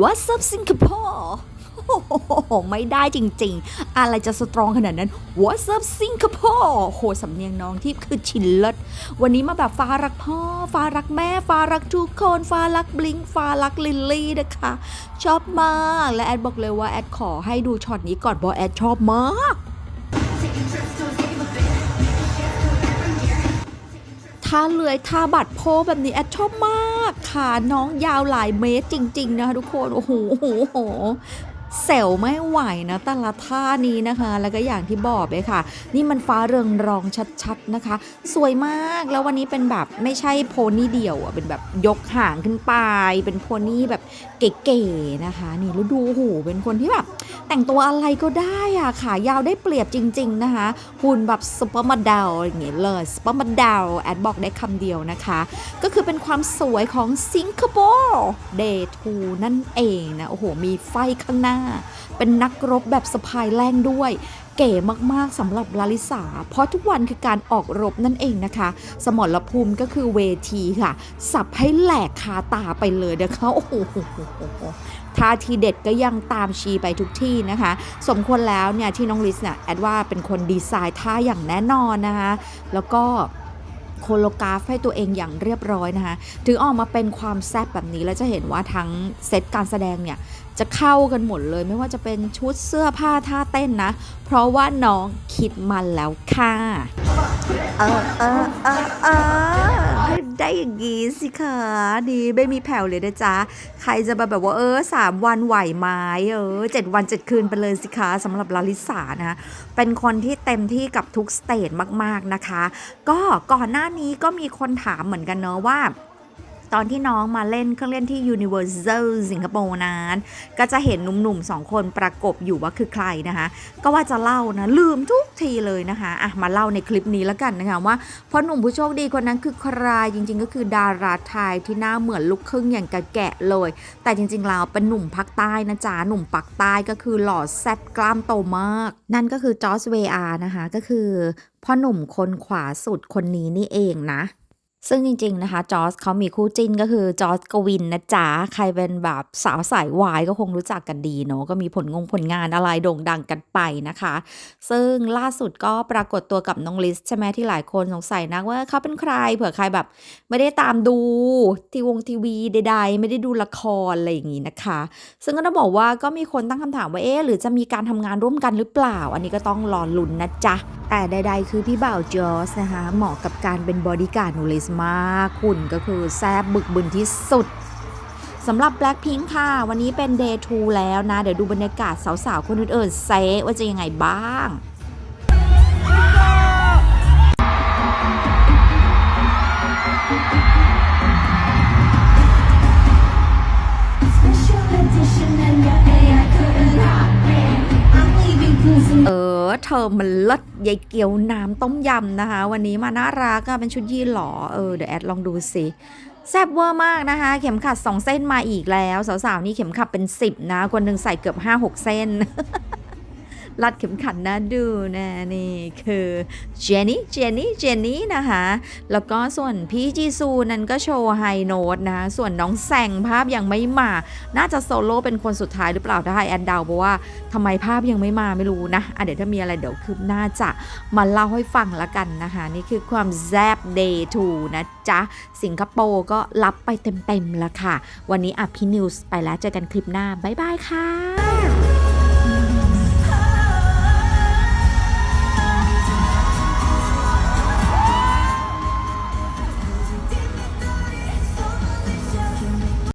What's up Singapore โอ้โหไม่ได้จริงๆ อะไรจะสตรองขนาดนั้น What's up Singapore โหสำเนียงน้องที่คือชินเลิศวันนี้มาแบบฟ้ารักพ่อ ฟ้ารักแม่ ฟ้ารักทุกคน ฟ้ารักบลิง ฟ้ารักลิลลี่นะคะ ชอบมาก และแอดบอกเลยว่าแอดขอให้ดูช็อตนี้ก่อนเพราะแอดชอบมากท่าเลื้อยท่าบัดโพแบบนี้แอดชอบมาก ขาน้องยาวหลายเมตรจริง ๆ นะคะทุกคน โอ้โหโอ้โหโอ้โห เซลไม่ไหวนะแต่ละท่านี้นะคะ แล้วก็อย่างที่บอกเลยค่ะ นี่มันฟ้าเรืองรองชัดๆนะคะ สวยมากแล้ววันนี้เป็นแบบไม่ใช่โพนี่เดี่ยวอะเป็นแบบยกหางขึ้นไปเป็นโพนี่แบบเก๋ๆนะคะ นี่แล้วดูโอ้โหเป็นคนที่แบบแต่งตัวอะไรก็ได้อะขายาวได้เปรียบจริง ๆนะคะ หุ่นแบบซุปเปอร์มาดาวอย่างเงี้ยเลยซุปเปอร์มาดาวแอดบอกได้คำเดียวนะคะ ก็คือเป็นความสวยของสิงคโปร์เดทูนั่นเองนะโอ้โหมีไฟข้างหน้าเป็นนักรบแบบสะพายแรงด้วย เก๋มากๆสำหรับลาลิสา เพราะทุกวันคือการออกรบนั่นเองนะคะ สมรภูมิก็คือเวทีค่ะ สับให้แหลกคาตาไปเลยนะคะโอ้โหท่าทีเด็ดก็ยังตามชีไปทุกที่นะคะ สมควรแล้วเนี่ยที่น้องลิสเนี่ยแอดว่าเป็นคนดีไซน์ท่าอย่างแน่นอนนะคะ แล้วก็ โคโลกราฟให้ตัวเองอย่างเรียบร้อยนะคะ ถึงออกมาเป็นความแซ่บแบบนี้แล้วจะเห็นว่าทั้งเซตการแสดงเนี่ยจะเข้ากันหมดเลยไม่ว่าจะเป็นชุดเสื้อผ้าท่าเต้นนะ เพราะว่าน้องคิดมันแล้วค่ะ เออเออเออเออ ได้อย่างงี้สิคะนี่ไม่มีแผ่วเลยนะจ๊ะ ใครจะมาแบบว่าเออสามวันไหวไหมเออเจ็ดวันเจ็ดคืนไปเลยสิคะสำหรับลาลิสานะเป็นคนที่เต็มที่กับทุกสเตจมาก ๆนะคะ ก็ก่อนหน้านี้ก็มีคนถามเหมือนกันเนอะว่า ตอนที่น้องมาเล่นเครื่องเล่นที่ Universal สิงคโปร์นั้นก็จะเห็นหนุ่มๆสองคนประกบอยู่ว่าคือใครนะคะ ก็ว่าจะเล่านะ ลืมทุกทีเลยนะคะอะมาเล่าในคลิปนี้แล้วกันนะคะว่าพราะหนุ่มผู้โชคดีคนนั้นคือใครจริง ๆ ก็คือดาราไทยที่หน้าเหมือนลูกครึ่งอย่างกะแกะเลย แต่จริงๆแล้วเป็นหนุ่มภาคใต้นะจ๊ะหนุ่มปักใต้ก็คือหล่อแซ่บกล้ามโตมาก นั่นก็คือจอร์จเวอาร์นะคะก็คือพ่อหนุ่มคนขวาสุดคนนี้นี่เองนะ ซึ่งจริง ๆ นะคะ จอร์จเขามีคู่จิ้นก็คือจอร์จกวินนะจ๊ะ ใครเป็นแบบสาวสายวายก็คงรู้จักกันดีเนาะก็มีผลงงผลงานอะไรโด่งดังกันไปนะคะ ซึ่งล่าสุดก็ปรากฏตัวกับน้องลิสใช่ไหมที่หลายคนสงสัยนะว่าเขาเป็นใครเผื่อใครแบบ ไม่ได้ตามดูทีวงทีวีใด ๆ ไม่ได้ดูละครอะไรอย่างงี้นะคะ ซึ่งก็ต้องบอกว่าก็มีคนตั้งคำถามว่าเอ๊ะหรือจะมีการทำงานร่วมกันหรือเปล่า อันนี้ก็ต้องรอลุ้นนะจ๊ะแต่ใดๆ คือพี่บ่าวจอสนะคะเหมาะกับการเป็นบอดี้การ์ดนูลิสมากคุณก็คือแซบบึกบึนที่สุดสำหรับ Blackpink ค่ะ วันนี้เป็น Day 2 แล้วนะ เดี๋ยวดูบรรยากาศสาวๆ คนอื่นๆเซว่าจะยังไงบ้าง in เออเธอมันเลิศยายเกี๊ยวน้ำต้มยำนะคะ วันนี้มาน่ารักอะเป็นชุดยีนหรอเออเดี๋ยวแอดลองดูสิแซ่บเวอร์มากนะคะ เข็มขัด 2 เส้นมาอีกแล้ว สาวๆนี่เข็มขัดเป็น 10 นะ คนหนึ่งใส่เกือบ 5-6 เส้น รัดเข็มขัดนะดูนะนี่คือเจนนี่เจนนี่เจนนี่นะคะแล้วก็ส่วนพี่จีซูนั้นก็โชว์ไฮโน้ตนะส่วนน้องแซงภาพยังไม่มา น่าจะโซโล่เป็นคนสุดท้ายหรือเปล่าถ้าให้แอนดาเพราะว่าทำไมภาพยังไม่มาไม่รู้นะอะเดี๋ยวถ้ามีอะไรเดี๋ยวคืบหน้าจะมาเล่าให้ฟังละกันนะคะนี่คือความแซบเดย์ทูนะจ๊ะสิงคโปร์ก็รับไปเต็มๆแล้วค่ะ วันนี้อะพี่นิวส์ไปแล้วเจอกันคลิปหน้า บ๊ายบายค่ะ